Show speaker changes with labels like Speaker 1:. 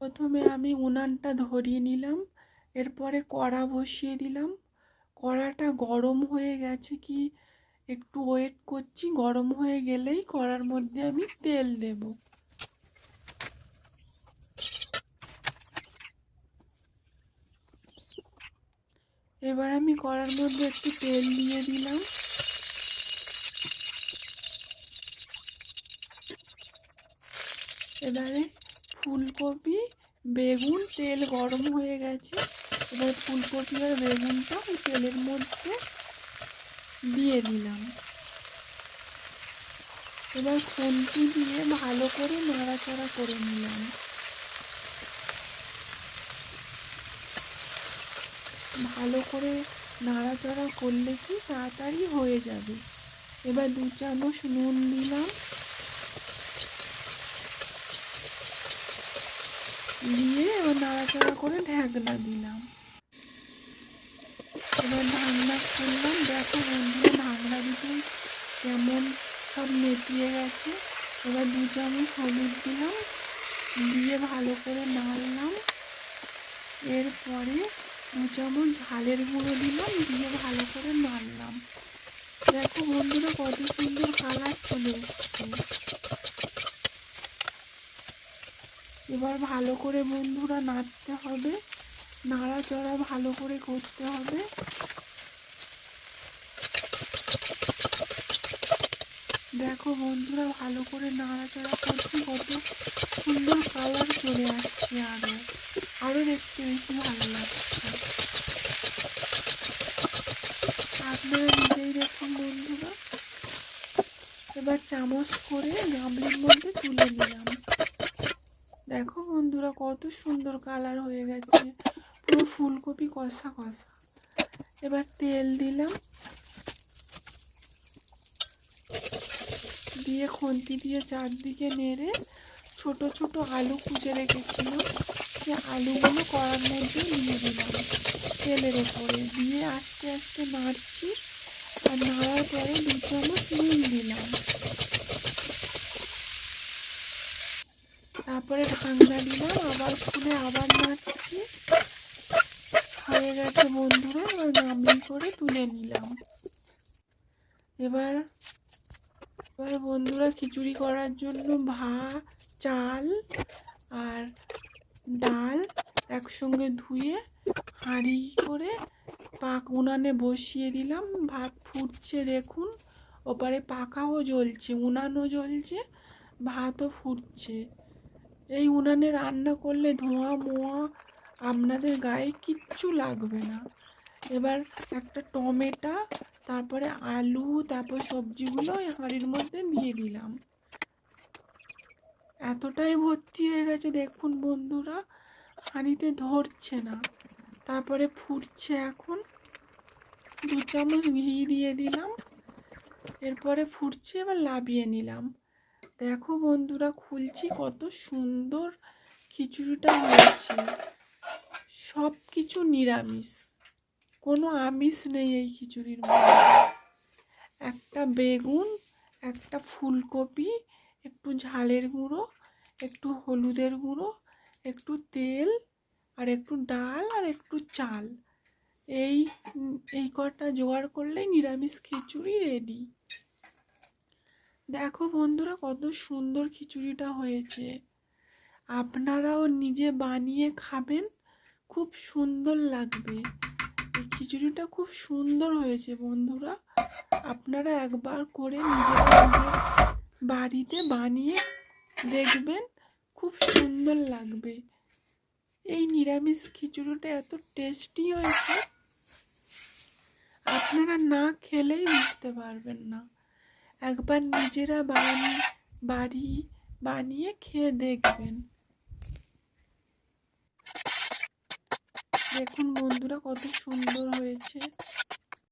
Speaker 1: প্রথমে আমি উনানটা ধরিয়ে নিলাম, এরপরে কড়া বসিয়ে দিলাম। কড়াটা গরম হয়ে গেছে কি, একটু ওয়েট করছি, গরম হয়ে গেলেই কড়ার মধ্যে আমি তেল দেব। এবার আমি কড়ার মধ্যে একটু তেল দিয়ে দিলাম। এবারে ফুলকপি, বেগুন, তেল গরম হয়ে গেছে। এবার ফুলকপি আর বেগুনটা তেলের মধ্যে দিয়ে দিলাম। এবার খুন্তি দিয়ে ভালো করে নাড়াচাড়া করে নিলাম। ভালো করে নাড়াচাড়া করলে কি তাড়াতাড়ি হয়ে যাবে। এবার দু চামচ নুন দিলাম। দিয়ে এবার নাড়াচাড়া করে ঢাকনা দিলাম। এবার ঢাকনা খুললাম। দেখো বন্ধুরা, ঢাকনা দিতে কেমন সব নেতিয়ে গেছে। এবার দু চামচ হলুদ দিলাম। দিয়ে ভালো করে নাড়লাম। এরপরে দু চামচ ঝালের গুঁড়ো দিলাম। দিয়ে ভালো করে নাড়লাম। দেখো বন্ধুরা, কত সুন্দর কালার চলে এসছে। এবার ভালো করে বন্ধুরা নাড়তে হবে। নাড়াচড়া ভালো করে করতে হবে। দেখো বন্ধুরা ভালো করে নাড়াচাড়া করছি, কত সুন্দর কালার চলে আসছে আরও আরও দেখতে বেশি ভালো লাগছে। আপনারা নিজেই দেখুন বন্ধুরা। এবার চামচ করে গামলির মধ্যে তুলে নিলাম। দেখো বন্ধুরা কত সুন্দর কালার হয়ে গেছে। পুরো ফুলকপি কষা কষা। এবার তেল দিলাম। দিয়ে খুন্তি দিয়ে চারদিকে নেড়ে ছোট ছোট আলু কুচে রেখেছিলাম। সে আলুগুলো কড়ার মধ্যে নিয়ে দিলাম তেলের ওপরে। দিয়ে আস্তে আস্তে নাড়ছি। আর নাড়ার পরে দু চামচ নুন দিলাম। তারপরে ঢাকনা দিলাম আবার খুলে আবার নাড়ছি হয়ে গেছে বন্ধুরা, এবার গামলি করে তুলে নিলাম। এবার এবার বন্ধুরা খিচুড়ি করার জন্য ভাত, চাল আর ডাল একসঙ্গে ধুয়ে হাঁড়ি করে পাক উনানে বসিয়ে দিলাম। ভাত ফুটছে দেখুন, ওপারে পাখাও জ্বলছে, উনানও জ্বলছে, ভাতও ফুটছে। এই উনানে রান্না করলে ধোঁয়া মোয়া আপনাদের গায়ে কিচ্ছু লাগবে না। এবার একটা টমেটো, তারপরে আলু, তারপর সবজিগুলো এই হাঁড়ির মধ্যে দিয়ে দিলাম। এতটাই ভর্তি হয়ে গেছে দেখুন বন্ধুরা, হাঁড়িতে ধরছে না। তারপরে ফুটছে এখন। দু চামচ ঘি দিয়ে দিলাম। এরপরে ফুটছে, এবার লাভিয়ে নিলাম। দেখো বন্ধুরা, খুলছি কত সুন্দর খিচুড়িটা হয়েছে। সব কিছু নিরামিষ, কোনো আমিষ নেই এই খিচুড়ির মধ্যে। একটা বেগুন, একটা ফুলকপি, একটু ঝালের গুঁড়ো, একটু হলুদের গুঁড়ো, একটু তেল, আর একটু ডাল, আর একটু চাল। এই এই কটা জোগাড় করলেই নিরামিষ খিচুড়ি রেডি দেখো বন্ধুরা, কত সুন্দর খিচুড়িটা হয়েছে। আপনারাও নিজে বানিয়ে খাবেন, খুব সুন্দর লাগবে। এই খিচুড়িটা খুব সুন্দর হয়েছে বন্ধুরা। আপনারা একবার করে নিজের বাড়িতে বানিয়ে দেখবেন, খুব সুন্দর লাগবে। এই নিরামিষ খিচুড়িটা এত টেস্টি হয়েছে, আপনারা না খেলেই বুঝতে পারবেন না। একবার নিজেরা বানি বাড়ি বানিয়ে খেয়ে দেখবেন। দেখুন বন্ধুরা কত সুন্দর হয়েছে।